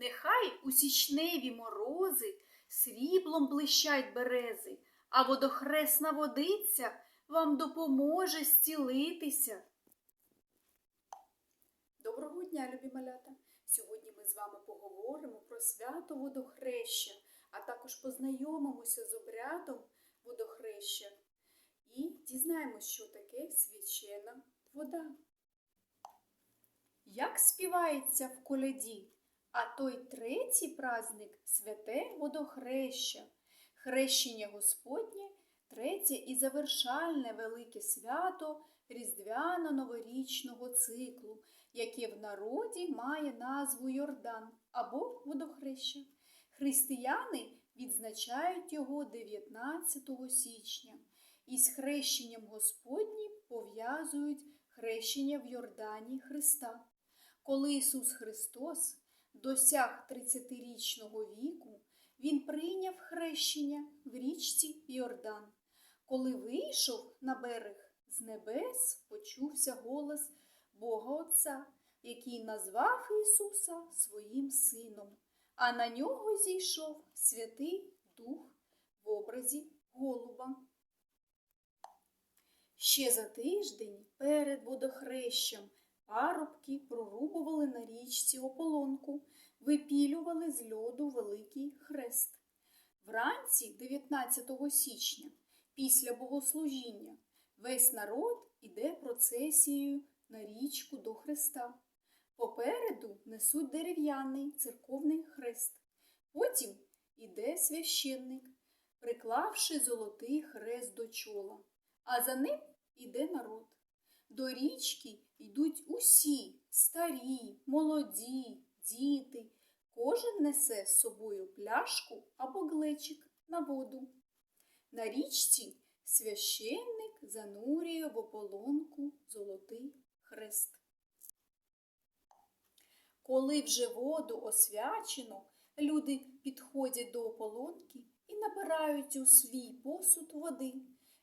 Нехай у січневі морози сріблом блищать берези, а водохресна водиця вам допоможе зцілитися. Доброго дня, любі малята! Сьогодні ми з вами поговоримо про свято водохреща, а також познайомимося з обрядом водохреща і дізнаємося, що таке свячена вода. Як співається в коляді, а той третій праздник святе водохреща, хрещення Господнє, третє і завершальне велике свято різдвяно-новорічного циклу, яке в народі має назву Йордан або водохреща. Християни відзначають його 19 січня. Із хрещенням Господнім пов'язують хрещення в Йордані Христа. Коли Ісус Христос досяг 30-річного віку, Він прийняв хрещення в річці Йордан. Коли вийшов на берег з небес, почувся голос Бога Отця, який назвав Ісуса своїм Сином, а на нього зійшов Святий Дух в образі Голуба. Ще за тиждень перед водохрещем парубки прорубували на річці ополонку, випілювали з льоду великий хрест. Вранці, 19 січня, після богослужіння, весь народ іде процесією на річку до хреста. Попереду несуть дерев'яний церковний хрест. Потім іде священник, приклавши золотий хрест до чола, а за ним іде народ. До річки йдуть усі старі, молоді, діти. Кожен несе з собою пляшку або глечик на воду. На річці священник занурює в ополонку золотий хрест. Коли вже воду освячено, люди підходять до ополонки і набирають у свій посуд води.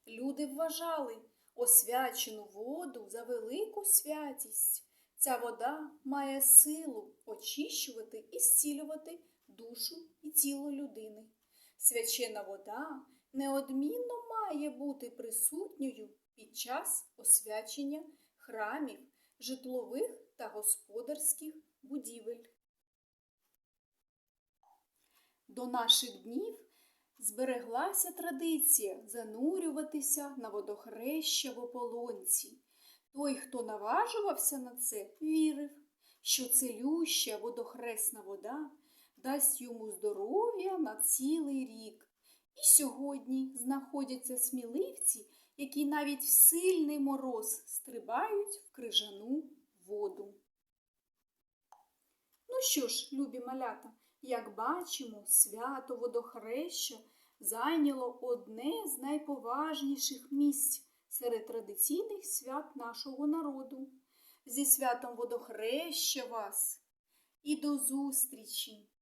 Люди вважали освячену воду за велику святість. Ця вода має силу очищувати і зцілювати душу і тіло людини. Свячена вода неодмінно має бути присутньою під час освячення храмів, житлових та господарських будівель. До наших днів збереглася традиція занурюватися на водохреща в ополонці. Той, хто наважувався на це, вірив, що целюща водохресна вода дасть йому здоров'я на цілий рік. І сьогодні знаходяться сміливці, які навіть в сильний мороз стрибають в крижану воду. Ну що ж, любі малята, як бачимо, свято водохреща зайняло одне з найповажніших місць серед традиційних свят нашого народу. Зі святом водохреща вас і до зустрічі!